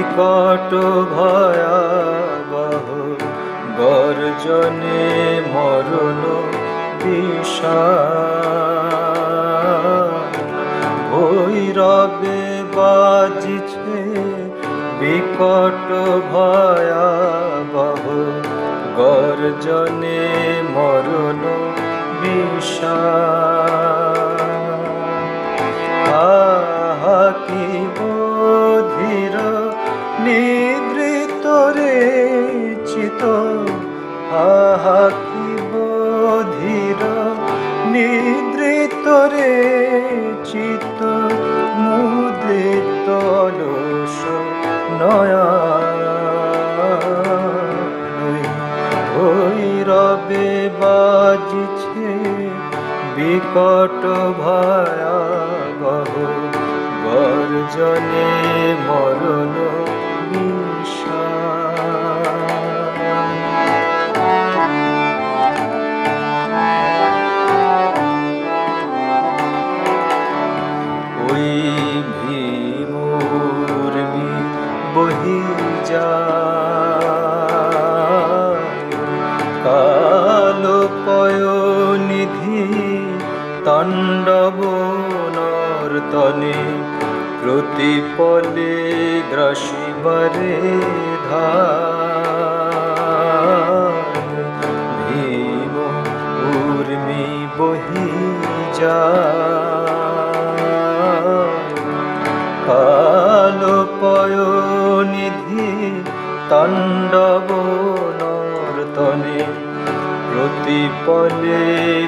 বিকট ভয়াবহ গর্জনে মরণ বিষাদ। ভৈরবে বাজিছে বিকট ভয়াবহ গর্জনে মরণ বিষাদ। আহা কি বধির নিদ্রিত রে চিত মুদিত অলস নয়া ভৈরবে বাজিছে বিকট ভয়াবহ গর্জনে মরণ ভীমুর্মি বহি তাণ্ডব নর্তনে প্রতিপলে গ্রাসিবারে ধার ভীম উর্মি বহি যায় তাণ্ডব নর্তনে প্রতিপলে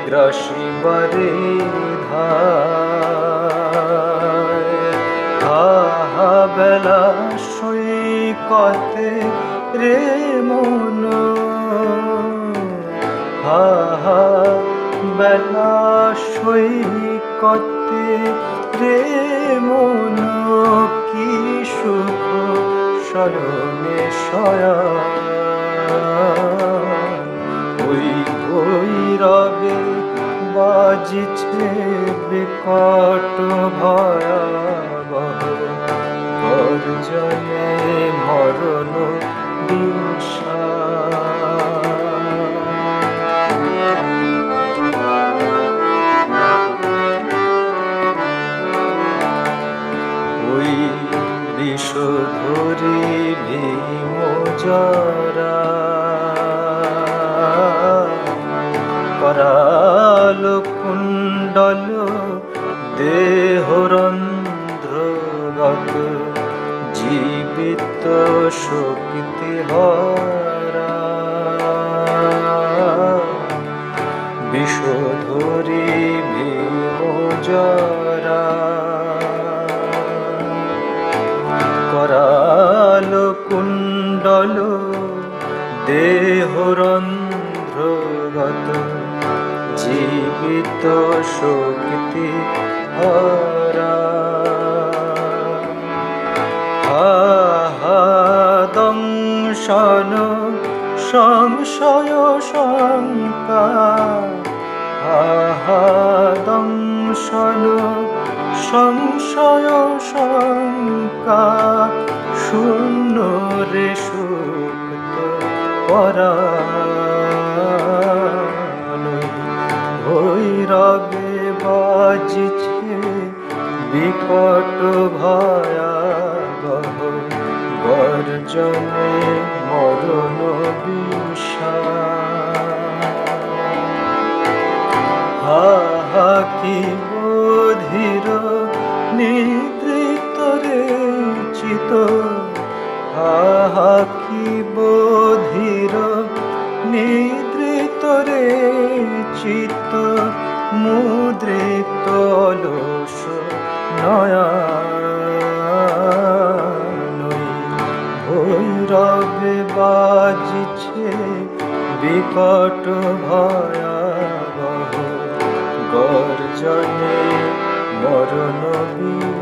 গ্রাসিবারে বেলা সৈকতে রে মন। বেলা সৈকতে রে মন। কি সুখ স্মরণে সয়া। ওই ভৈরবে বাজিছে বিকট ভয়াবহ গর্জনে বিষধরি মোজরা জরা। করাল কুণ্ডল দেহরন্ধ্রগত জীবিত শক্তি হরা কুণ্ডল দেহরন্ধ্রগত জীবিত শক্তি দংশন সংশয় শঙ্কা। দংশন সংশয়, শঙ্কা, শূন্য রে সুপ্ত পরা ভৈরবে বাজিছে বিকট ভয়াবহ গর্জনে মরণ বিষাদ। হা, কি চিত হা কি বধির নিদ্রিত রে চিত মুদ্রিত লস নয়া ভৈরবে বাজিছে বিকট ভয়াবহ গর্জনে মরণ বি